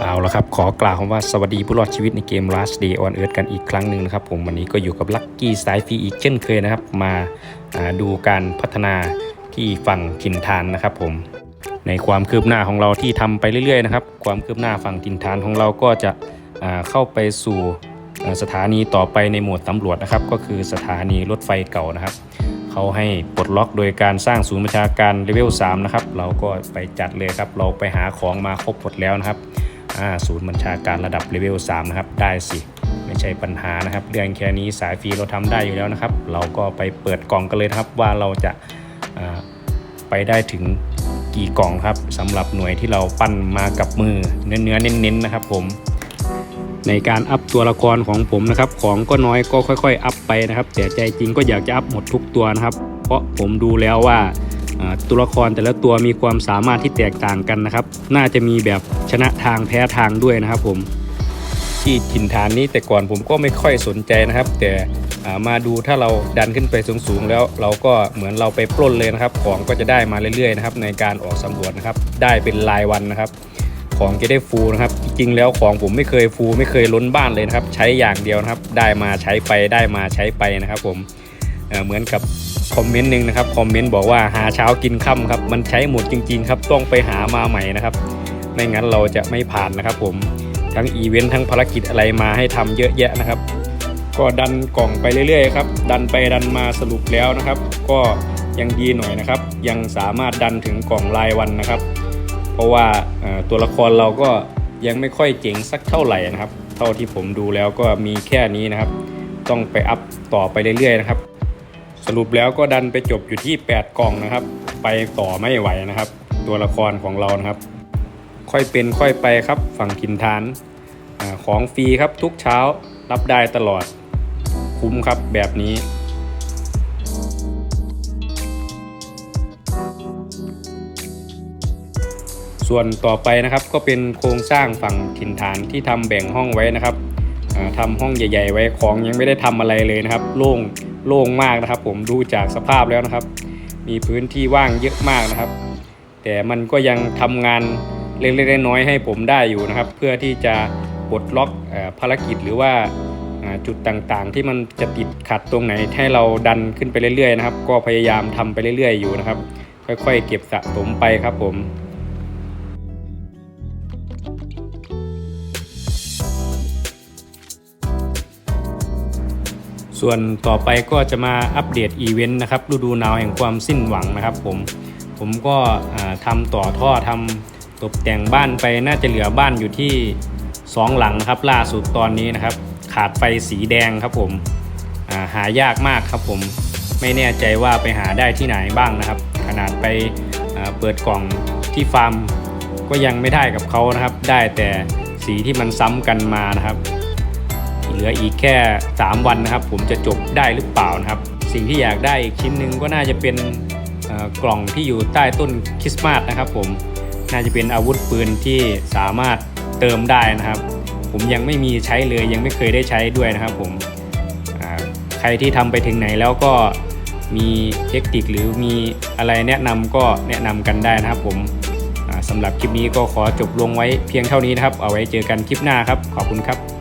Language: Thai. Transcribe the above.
เอาละครับ ขอกล่าวคำว่าสวัสดีผู้รอดชีวิตในเกม Last Day on Earth กันอีกครั้งหนึ่งนะครับผมวันนี้ก็อยู่กับลัคกี้สายฟรีอีกเช่นเคยนะครับ มาาดูการพัฒนาที่ฝั่งถิ่นฐานนะครับผมในความคืบหน้าของเราที่ทำไปเรื่อยๆนะครับความคืบหน้าฝั่งถิ่นฐานของเราก็จะเข้าไปสู่สถานีต่อไปในหมวดตำรวจนะครับ ก็คือสถานีรถไฟเก่านะครับเขาให้ปลดล็อกโดยการสร้างศูนย์บัญชาการเลเวล3นะครับเราก็ไปจัดเลยครับเราไปหาของมาครบหมดแล้วนะครับ อ่าศูนย์บัญชาการระดับเลเวล3นะครับ ได้สิ ไม่ใช่ปัญหานะครับ เรื่องแค่นี้สายฟรีเราทำได้อยู่แล้วนะครับ เราก็ไปเปิดกล่องกันเลยครับว่าเราจะาไปได้ถึงกี่กล่องครับสำหรับหน่วยที่เราปั้นมากับมือเนื้อเนื้อเน้นๆนะครับผมในการอัพตัวละครของผมนะครับ ของก็น้อยก็ค่อย ๆ อัพไปนะครับ แต่ใจจริงก็อยากจะอัพหมดทุกตัวนะครับ เพราะผมดูแล้วว่า ตัวละครแต่ละตัวมีความสามารถที่แตกต่างกันนะครับ น่าจะมีแบบชนะทางแพ้ทางด้วยนะครับผมที่ถิ่นฐานนี้แต่ก่อนผมก็ไม่ค่อยสนใจนะครับ แต่มาดูถ้าเราดันขึ้นไปสูงๆ แล้วเราก็เหมือนเราไปปล้นเลยนะครับ ของก็จะได้มาเรื่อยๆนะครับในการออกสำรวจนะครับ ได้เป็นรายวันนะครับ ของจะได้ฟูลนะครับ จริงๆแล้วของผมไม่เคยฟูลไม่เคยล้นบ้านเลยนะครับ ใช้อย่างเดียวนะครับ ได้มาใช้ไปได้มาใช้ไปนะครับ ผมเเหมือนกับ คอมเมนต์หนึ่งนะครับคอมเมนต์บอกว่าหาเช้ากินค่ำครับมันใช้หมดจริง ๆ ครับต้องไปหามาใหม่นะครับไม่งั้นเราจะไม่ผ่านนะครับผมทั้งอีเวนต์ทั้งภารกิจอะไรมาให้ทำเยอะแยะนะครับ ก็ดันกล่องไปเรื่อยๆครับดันไปดันมาสรุปแล้วนะครับ ก็ยังดีหน่อยนะครับ ยังสามารถดันถึงกล่องรายวันนะครับ เพราะว่าตัวละครเราก็ยังไม่ค่อยเจ๋งสักเท่าไหร่นะครับ เท่าที่ผมดูแล้วก็มีแค่นี้นะครับ ต้องไปอัพต่อไปเรื่อยๆนะครับ สรุปแล้วก็ดันไปจบอยู่ที่ 8 กล่องนะครับ ไปต่อไม่ไหวนะครับ ตัวละครของเรานะครับ ค่อยเป็นค่อยไปครับฝั่งกินทานอของฟรีครับทุกเช้ารับได้ตลอด คุ้มครับแบบนี้ส่วนต่อไปนะครับก็เป็นโครงสร้างฝั่งถิ่นฐานที่ทำแบ่งห้องไว้นะครับ อ่าทำห้องใหญ่ ๆ ไว้ของยังไม่ได้ทำอะไรเลยนะครับ โล่งโล่งมากนะครับ ผมดูจากสภาพแล้วนะครับ มีพื้นที่ว่างเยอะมากนะครับ แต่มันก็ยังทำงานเล็กๆน้อยๆให้ผมได้อยู่นะครับ เพื่อที่จะปลดล็อกภารกิจหรือว่าอ่าจุดต่างๆ ที่มันจะติดขัดตรงไหนให้เราดันขึ้นไปเรื่อยๆนะครับ ก็พยายามทำไปเรื่อยๆอยู่นะครับ ค่อยๆ เก็บสะสมไปครับผม ส่วนต่อไปก็จะมาอัปเดตอีเวนต์นะครับฤดูหนาวแห่งความสิ้นหวังนะครับผมผมก็อ่าทำต่อท่อทำตกแต่งบ้านไปน่าจะเหลือบ้านอยู่ที่ 2 หลังครับล่าสุดตอนนี้นะครับ ขาดไฟสีแดงครับผมาหายากมากครับผมไม่แน่ใจว่าไปหาได้ที่ไหนบ้างนะครับ ขนาดไปเปิดกล่องที่ฟาร์มก็ยังไม่ได้กับเขานะครับ ได้แต่สีที่มันซ้ำกันมานะครับ เหลืออีกแค่ 3 วันนะครับ ผมจะจบได้หรือเปล่านะครับ สิ่งที่อยากได้อีกชิ้นหนึ่งก็น่าจะเป็นกล่องที่อยู่ใต้ต้นคริสต์มาสนะครับ ผมน่าจะเป็นอาวุธปืนที่สามารถเติมได้นะครับ ผมยังไม่มีใช้เลยยังไม่เคยได้ใช้ด้วยนะครับ ผมใครที่ทำไปถึงไหนแล้วก็มีเทคนิคหรือมีอะไรแนะนำก็แนะนำกันได้นะครับ ผมอ่าสำหรับคลิปนี้ก็ขอจบลงไว้เพียงเท่านี้นะครับ เอาไว้เจอกันคลิปหน้าครับ ขอบคุณครับ